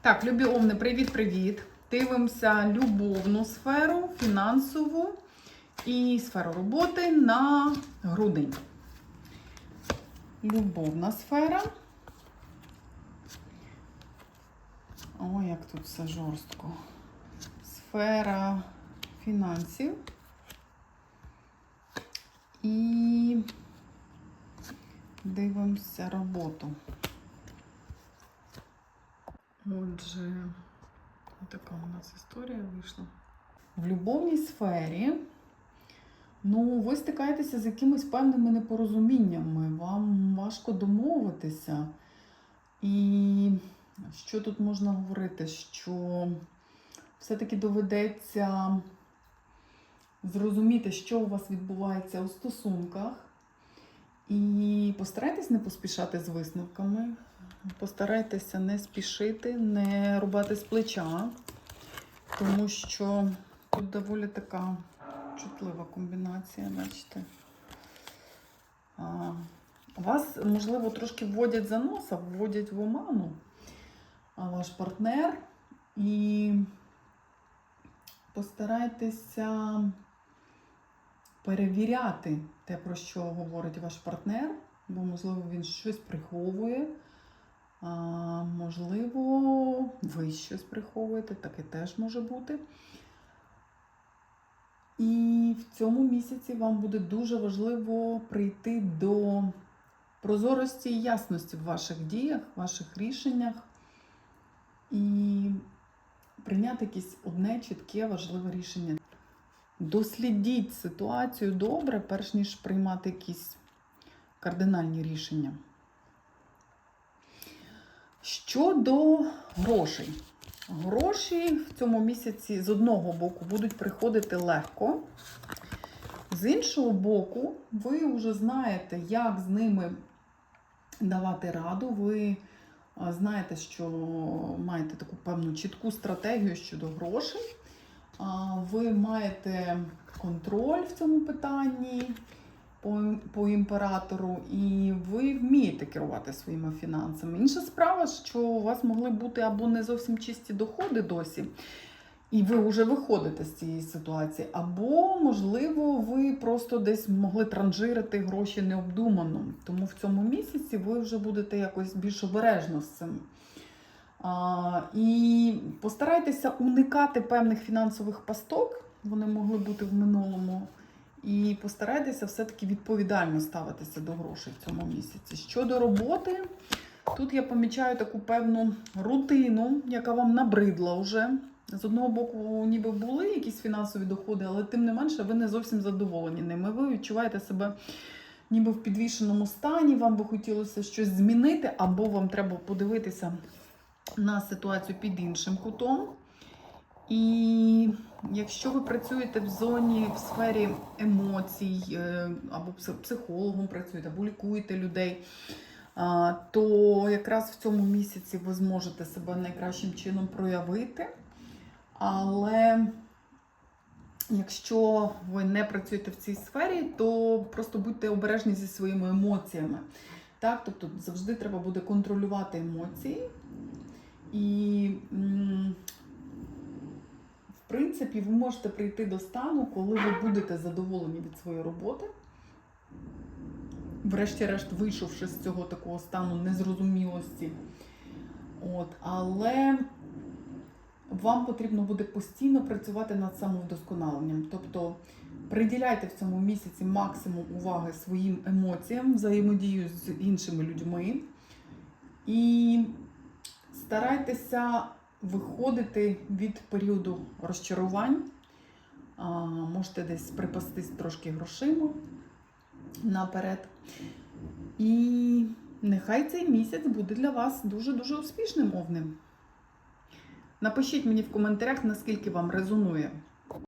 Так, любі овни, привіт-привіт. Дивимося любовну сферу, фінансову і сферу роботи на грудень. Любовна сфера. О, як тут все жорстко. Сфера фінансів. І дивимося роботу. Отже, така у нас історія вийшла. В любовній сфері, ну, ви стикаєтеся з якимись певними непорозуміннями, вам важко домовитися. І що тут можна говорити? Що все-таки доведеться зрозуміти, що у вас відбувається у стосунках. І постарайтесь не поспішати з висновками. Постарайтеся не спішити, не рубати з плеча, тому що тут доволі така чутлива комбінація, бачите. А, Вас, можливо, трошки вводять за носа, вводять в оману а ваш партнер. І постарайтеся перевіряти те, про що говорить ваш партнер, бо, можливо, він щось приховує. А, можливо, ви щось приховуєте, таке теж може бути. І в цьому місяці вам буде дуже важливо прийти до прозорості і ясності в ваших діях, ваших рішеннях і прийняти якесь одне чітке важливе рішення. Дослідіть ситуацію добре, перш ніж приймати якісь кардинальні рішення. Щодо грошей. Гроші в цьому місяці з одного боку будуть приходити легко, з іншого боку, ви вже знаєте, як з ними давати раду. Ви знаєте, що маєте таку певну чітку стратегію щодо грошей. Ви маєте контроль в цьому питанні по, по імператору, і ви вмієте керувати своїми фінансами. Інша справа, що у вас могли бути або не зовсім чисті доходи досі, і ви вже виходите з цієї ситуації, або, можливо, ви просто десь могли транжирити гроші необдумано. Тому в цьому місяці ви вже будете якось більш обережно з цим. А, і постарайтеся уникати певних фінансових пасток, вони могли бути в минулому. І постарайтеся все-таки відповідально ставитися до грошей в цьому місяці. Щодо роботи, тут я помічаю таку певну рутину, яка вам набридла вже. З одного боку, ніби були якісь фінансові доходи, але тим не менше ви не зовсім задоволені ними. Ви відчуваєте себе ніби в підвішеному стані, вам би хотілося щось змінити, або вам треба подивитися на ситуацію під іншим кутом. І якщо ви працюєте в зоні, в сфері емоцій, е, або психологом працюєте, або лікуєте людей, то якраз в цьому місяці ви зможете себе найкращим чином проявити. Але якщо ви не працюєте в цій сфері, то просто будьте обережні зі своїми емоціями. Так? Тобто завжди треба буде контролювати емоції. І принципі, ви можете прийти до стану, коли ви будете задоволені від своєї роботи. Врешті-решт, вийшовши з цього такого стану незрозумілості. От, але вам потрібно буде постійно працювати над самовдосконаленням. Тобто приділяйте в цьому місяці максимум уваги своїм емоціям, взаємодію з іншими людьми. І старайтеся виходити від періоду розчарувань. Можете десь припастись трошки грошима наперед. І нехай цей місяць буде для вас дуже-дуже успішним овним. Напишіть мені в коментарях, наскільки вам резонує